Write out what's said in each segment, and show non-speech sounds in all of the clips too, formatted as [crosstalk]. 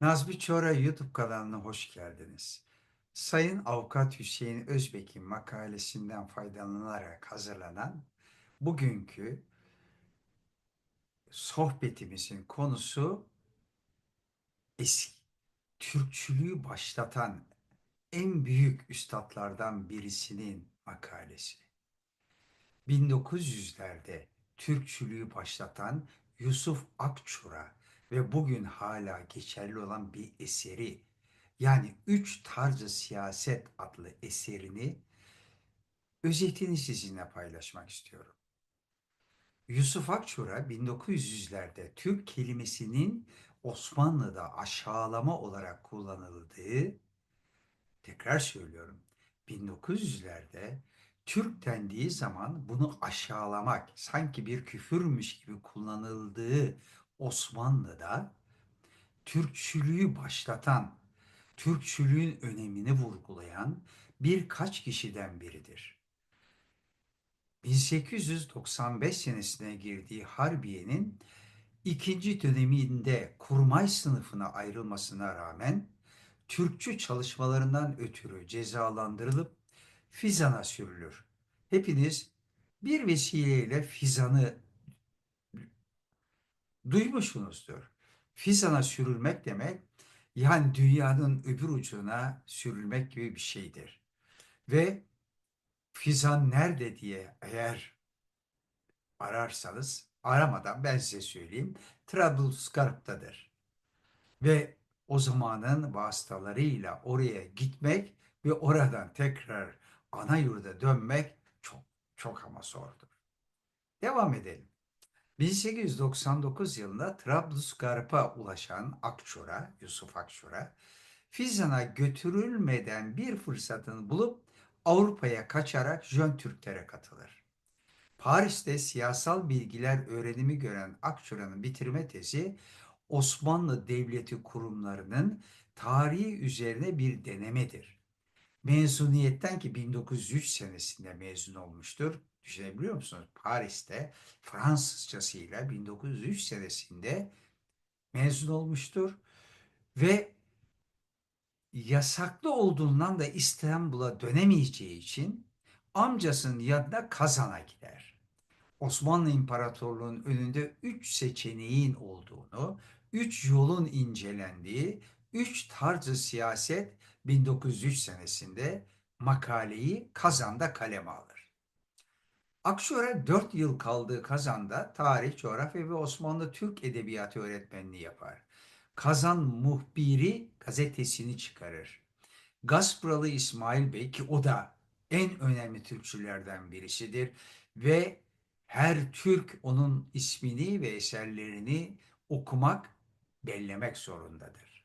Nazmi Çora YouTube kanalına hoş geldiniz. Sayın Avukat Hüseyin Özbek'in makalesinden faydalanarak hazırlanan bugünkü sohbetimizin konusu eski Türkçülüğü başlatan en büyük üstadlardan birisinin makalesi. 1900'lerde Türkçülüğü başlatan Yusuf Akçura ve bugün hala geçerli olan bir eseri yani Üç Tarzı Siyaset adlı eserini özetini sizinle paylaşmak istiyorum. Yusuf Akçura 1900'lerde Türk kelimesinin Osmanlı'da aşağılama olarak kullanıldığı, tekrar söylüyorum, 1900'lerde Türk dendiği zaman bunu aşağılamak, sanki bir küfürmüş gibi kullanıldığı Osmanlı'da Türkçülüğü başlatan, Türkçülüğün önemini vurgulayan birkaç kişiden biridir. 1895 senesine girdiği Harbiye'nin ikinci döneminde kurmay sınıfına ayrılmasına rağmen Türkçü çalışmalarından ötürü cezalandırılıp Fizan'a sürülür. Hepiniz bir vesileyle Fizan'ı duymuşsunuzdur. Fizan'a sürülmek demek yani dünyanın öbür ucuna sürülmek gibi bir şeydir. Ve Fizan nerede diye eğer ararsanız aramadan ben size söyleyeyim Trablusgarp'tadır. Ve o zamanın vasıtalarıyla oraya gitmek ve oradan tekrar ana yurda dönmek çok çok ama zordur. Devam edelim. 1899 yılında Trablusgarp'a ulaşan Akçura, Yusuf Akçura, Fizan'a götürülmeden bir fırsatını bulup Avrupa'ya kaçarak Jön Türklere katılır. Paris'te siyasal bilgiler öğrenimi gören Akçura'nın bitirme tezi Osmanlı Devleti kurumlarının tarihi üzerine bir denemedir. Mezuniyetten ki 1903 senesinde mezun olmuştur. Düşünebiliyor musunuz? Paris'te Fransızcasıyla 1903 senesinde mezun olmuştur ve yasaklı olduğundan da İstanbul'a dönemeyeceği için amcasının yanına Kazan'a gider. Osmanlı İmparatorluğu'nun önünde üç seçeneğin olduğunu, üç yolun incelendiği, üç tarzı siyaset 1903 senesinde makaleyi Kazan'da kaleme alır. Akşura 4 yıl kaldığı Kazan'da tarih, coğrafya ve Osmanlı Türk Edebiyatı öğretmenliği yapar. Kazan Muhbiri gazetesini çıkarır. Gaspralı İsmail Bey ki o da en önemli Türkçülerden birisidir ve her Türk onun ismini ve eserlerini okumak, bellemek zorundadır.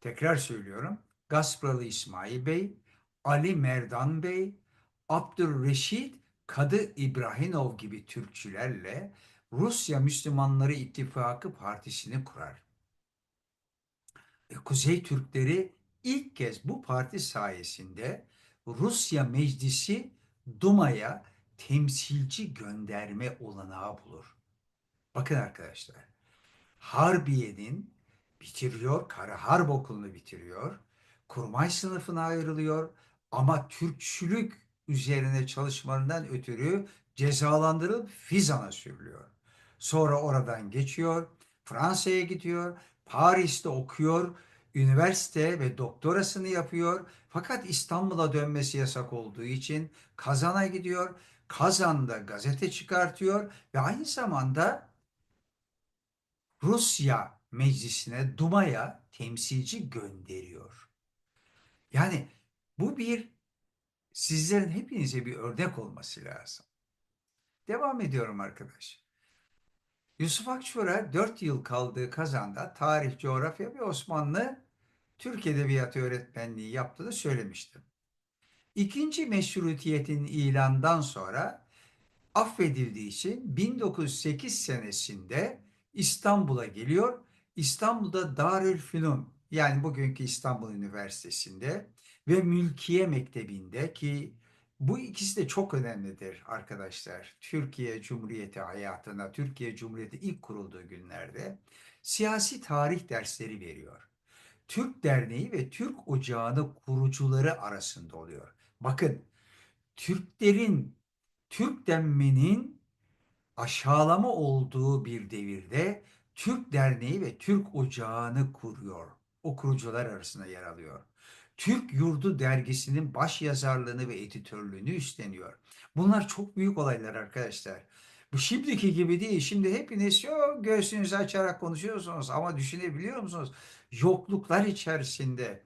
Tekrar söylüyorum. Gaspralı İsmail Bey, Ali Merdan Bey, Abdülreşit Kadı İbrahimov gibi Türkçülerle Rusya Müslümanları İttifakı Partisi'ni kurar. E, Kuzey Türkleri ilk kez bu parti sayesinde Rusya Meclisi Duma'ya temsilci gönderme olanağı bulur. Bakın arkadaşlar, Harbiye'nin bitiriyor, Kara Harp Okulu'nu bitiriyor, kurmay sınıfına ayrılıyor ama Türkçülük üzerine çalışmalarından ötürü cezalandırılıp Fizan'a sürülüyor. Sonra oradan geçiyor, Fransa'ya gidiyor, Paris'te okuyor, üniversite ve doktorasını yapıyor. Fakat İstanbul'a dönmesi yasak olduğu için Kazan'a gidiyor. Kazan'da gazete çıkartıyor ve aynı zamanda Rusya meclisine, Duma'ya temsilci gönderiyor. Yani bu bir sizlerin hepinize bir örnek olması lazım. Devam ediyorum arkadaş. Yusuf Akçura 4 yıl kaldığı Kazan'da tarih, coğrafya ve Osmanlı Türk Edebiyatı öğretmenliği yaptığını söylemiştim. İkinci meşrutiyetin ilandan sonra affedildiği için 1908 senesinde İstanbul'a geliyor. İstanbul'da Darülfünun yani bugünkü İstanbul Üniversitesi'nde ve Mülkiye Mektebi'nde ki Bu ikisi de çok önemlidir arkadaşlar. Türkiye Cumhuriyeti hayatına, Türkiye Cumhuriyeti ilk kurulduğu günlerde siyasi tarih dersleri veriyor. Türk Derneği ve Türk Ocağı'nın kurucuları arasında oluyor. Bakın Türklerin, Türk denmenin aşağılama olduğu bir devirde Türk Derneği ve Türk Ocağı'nı kuruyor. O kurucular arasında yer alıyor. Türk Yurdu dergisinin baş yazarlığını ve editörlüğünü üstleniyor. Bunlar çok büyük olaylar arkadaşlar. Bu şimdiki gibi değil. Şimdi hepiniz yok göğsünüzü açarak konuşuyorsunuz ama düşünebiliyor musunuz? Yokluklar içerisinde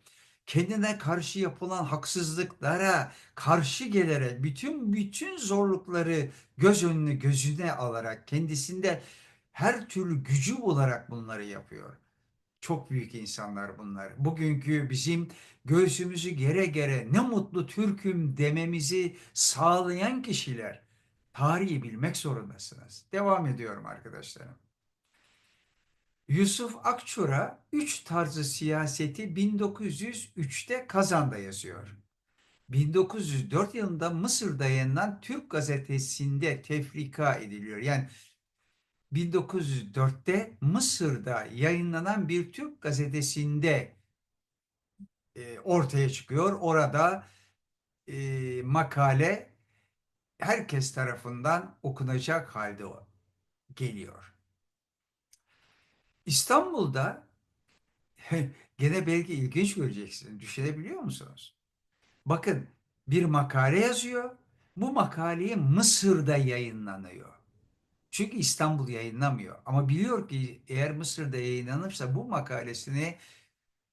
kendine karşı yapılan haksızlıklara karşı gelerek bütün bütün zorlukları göz önüne gözüne alarak kendisinde her türlü gücü olarak bunları yapıyor. Çok büyük insanlar bunlar. Bugünkü bizim göğsümüzü gere gere ne mutlu Türk'üm dememizi sağlayan kişiler. Tarihi bilmek zorundasınız. Devam ediyorum arkadaşlarım. Yusuf Akçura üç tarzı siyaseti 1903'te Kazan'da yazıyor. 1904 yılında Mısır'da yayınlanan Türk gazetesinde tefrika ediliyor. Yani 1904'te Mısır'da yayınlanan bir Türk gazetesinde e, ortaya çıkıyor. Orada e, makale herkes tarafından okunacak halde geliyor. İstanbul'da [laughs] gene belki ilginç göreceksiniz. Düşünebiliyor musunuz? Bakın bir makale yazıyor. Bu makaleyi Mısır'da yayınlanıyor. Çünkü İstanbul yayınlamıyor. Ama biliyor ki eğer Mısır'da yayınlanırsa bu makalesini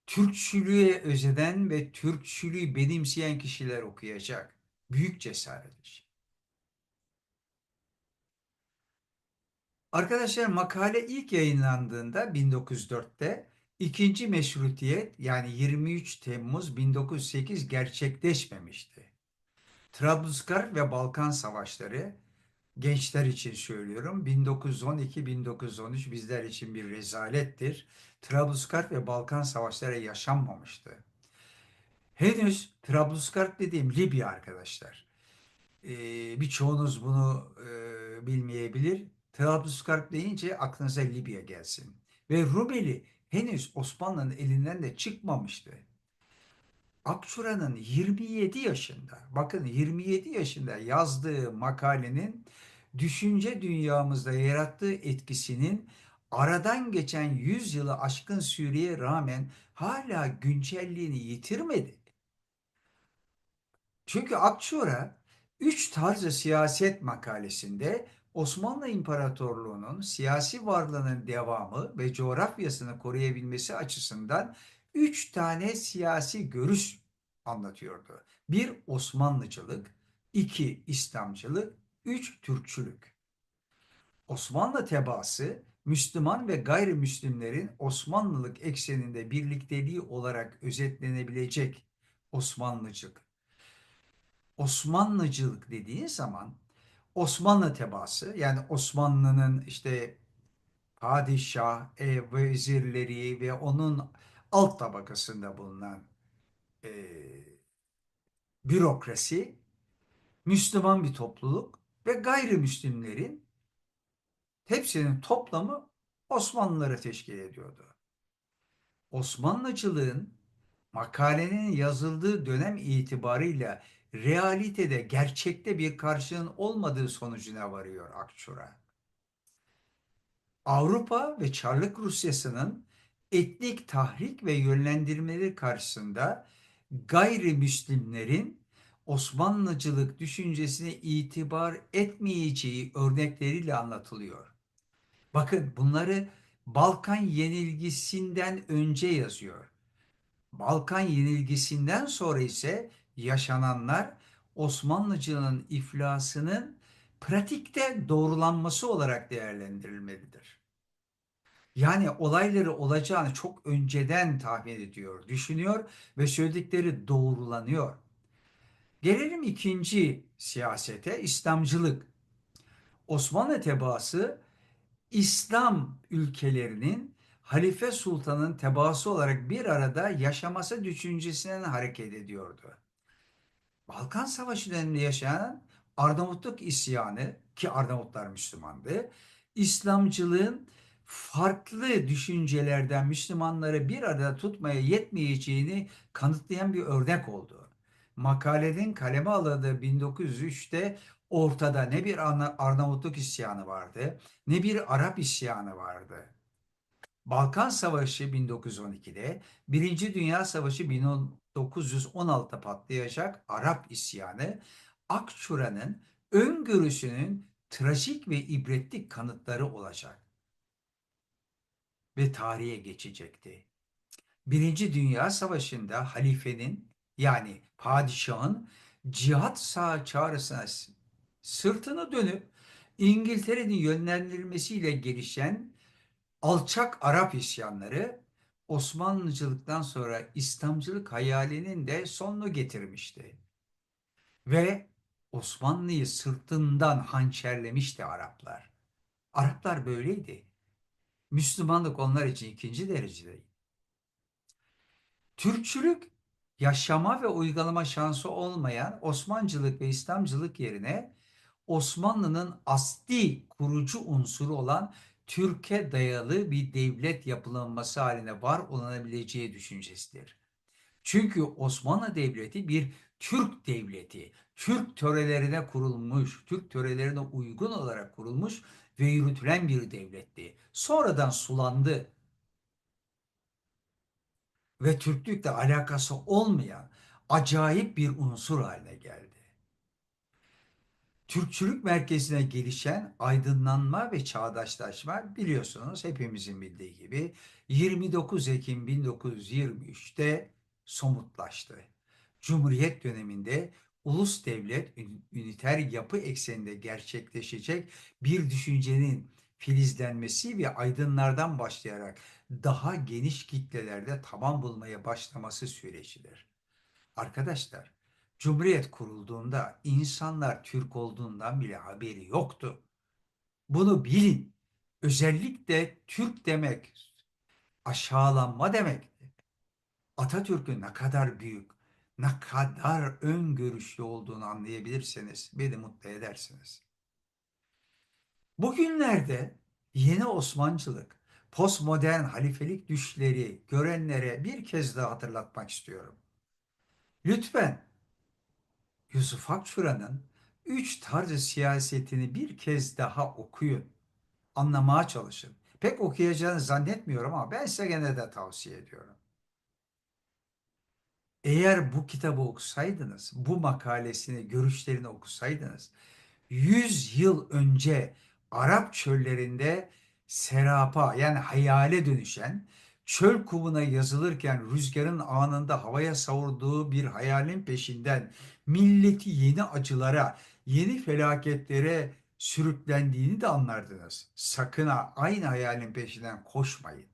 Türkçülüğe özeden ve Türkçülüğü benimseyen kişiler okuyacak. Büyük cesaret. Arkadaşlar makale ilk yayınlandığında 1904'te ikinci meşrutiyet yani 23 Temmuz 1908 gerçekleşmemişti. Trablusgarp ve Balkan Savaşları gençler için söylüyorum 1912-1913 bizler için bir rezalettir. Trablusgarp ve Balkan Savaşları yaşanmamıştı. Henüz Trablusgarp dediğim Libya arkadaşlar. Ee, birçoğunuz bunu e, bilmeyebilir. Trablusgarp deyince aklınıza Libya gelsin. Ve Rumeli henüz Osmanlı'nın elinden de çıkmamıştı. Akçura'nın 27 yaşında, bakın 27 yaşında yazdığı makalenin düşünce dünyamızda yarattığı etkisinin aradan geçen 100 yılı aşkın süreye rağmen hala güncelliğini yitirmedi. Çünkü Akçura üç tarzı siyaset makalesinde Osmanlı İmparatorluğu'nun siyasi varlığının devamı ve coğrafyasını koruyabilmesi açısından üç tane siyasi görüş anlatıyordu. Bir Osmanlıcılık, iki İslamcılık, üç Türkçülük. Osmanlı tebaası Müslüman ve gayrimüslimlerin Osmanlılık ekseninde birlikteliği olarak özetlenebilecek Osmanlıcılık. Osmanlıcılık dediği zaman Osmanlı tebaası yani Osmanlı'nın işte padişah, e, vezirleri ve onun alt tabakasında bulunan e, bürokrasi, Müslüman bir topluluk ve gayrimüslimlerin hepsinin toplamı Osmanlıları teşkil ediyordu. Osmanlıcılığın makalenin yazıldığı dönem itibarıyla realitede gerçekte bir karşılığın olmadığı sonucuna varıyor Akçura. Avrupa ve Çarlık Rusyası'nın etnik tahrik ve yönlendirmeleri karşısında gayrimüslimlerin Osmanlıcılık düşüncesine itibar etmeyeceği örnekleriyle anlatılıyor. Bakın bunları Balkan yenilgisinden önce yazıyor. Balkan yenilgisinden sonra ise yaşananlar Osmanlıcılığın iflasının pratikte doğrulanması olarak değerlendirilmelidir. Yani olayları olacağını çok önceden tahmin ediyor, düşünüyor ve söyledikleri doğrulanıyor. Gelelim ikinci siyasete, İslamcılık. Osmanlı tebaası İslam ülkelerinin Halife Sultan'ın tebaası olarak bir arada yaşaması düşüncesinden hareket ediyordu. Balkan Savaşı döneminde yaşanan Arnavutluk isyanı ki Arnavutlar Müslümandı, İslamcılığın farklı düşüncelerden Müslümanları bir arada tutmaya yetmeyeceğini kanıtlayan bir örnek oldu. Makalenin kaleme alındığı 1903'te ortada ne bir Arnavutluk isyanı vardı, ne bir Arap isyanı vardı. Balkan Savaşı 1912'de, Birinci Dünya Savaşı 1916'da patlayacak Arap isyanı, Akçura'nın öngörüsünün trajik ve ibretlik kanıtları olacak ve tarihe geçecekti. Birinci Dünya Savaşı'nda halifenin yani padişahın cihat sağ çağrısına sırtını dönüp İngiltere'nin yönlendirilmesiyle gelişen alçak Arap isyanları Osmanlıcılıktan sonra İslamcılık hayalinin de sonunu getirmişti. Ve Osmanlı'yı sırtından hançerlemişti Araplar. Araplar böyleydi. Müslümanlık onlar için ikinci derecede. Türkçülük yaşama ve uygulama şansı olmayan Osmancılık ve İslamcılık yerine Osmanlı'nın asli kurucu unsuru olan Türkiye dayalı bir devlet yapılanması haline var olunabileceği düşüncesidir. Çünkü Osmanlı Devleti bir Türk devleti, Türk törelerine kurulmuş, Türk törelerine uygun olarak kurulmuş ve yürütülen bir devletti. Sonradan sulandı ve Türklükle alakası olmayan acayip bir unsur haline geldi. Türkçülük merkezine gelişen aydınlanma ve çağdaşlaşma biliyorsunuz hepimizin bildiği gibi 29 Ekim 1923'te somutlaştı. Cumhuriyet döneminde ulus devlet üniter yapı ekseninde gerçekleşecek bir düşüncenin filizlenmesi ve aydınlardan başlayarak daha geniş kitlelerde taban bulmaya başlaması sürecidir. Arkadaşlar Cumhuriyet kurulduğunda insanlar Türk olduğundan bile haberi yoktu. Bunu bilin. Özellikle Türk demek aşağılanma demek. Atatürk'ün ne kadar büyük, ne kadar öngörüşlü olduğunu anlayabilirseniz beni mutlu edersiniz. Bugünlerde yeni Osmancılık, postmodern halifelik düşleri görenlere bir kez daha hatırlatmak istiyorum. Lütfen Yusuf Akçura'nın üç tarzı siyasetini bir kez daha okuyun. Anlamaya çalışın. Pek okuyacağını zannetmiyorum ama ben size gene de tavsiye ediyorum. Eğer bu kitabı okusaydınız, bu makalesini, görüşlerini okusaydınız, 100 yıl önce Arap çöllerinde serapa yani hayale dönüşen çöl kumuna yazılırken rüzgarın anında havaya savurduğu bir hayalin peşinden milleti yeni acılara, yeni felaketlere sürüklendiğini de anlardınız. Sakın ha aynı hayalin peşinden koşmayın.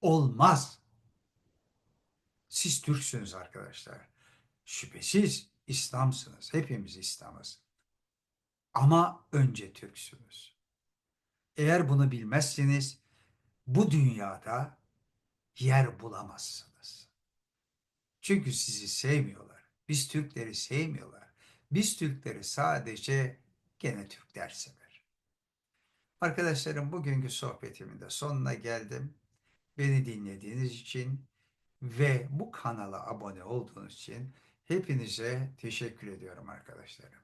Olmaz. Siz Türksünüz arkadaşlar. Şüphesiz İslamsınız. Hepimiz İslam'ız. Ama önce Türksünüz. Eğer bunu bilmezseniz bu dünyada yer bulamazsınız. Çünkü sizi sevmiyorlar. Biz Türkleri sevmiyorlar. Biz Türkleri sadece gene Türkler sever. Arkadaşlarım bugünkü sohbetimin de sonuna geldim. Beni dinlediğiniz için ve bu kanala abone olduğunuz için hepinize teşekkür ediyorum arkadaşlarım.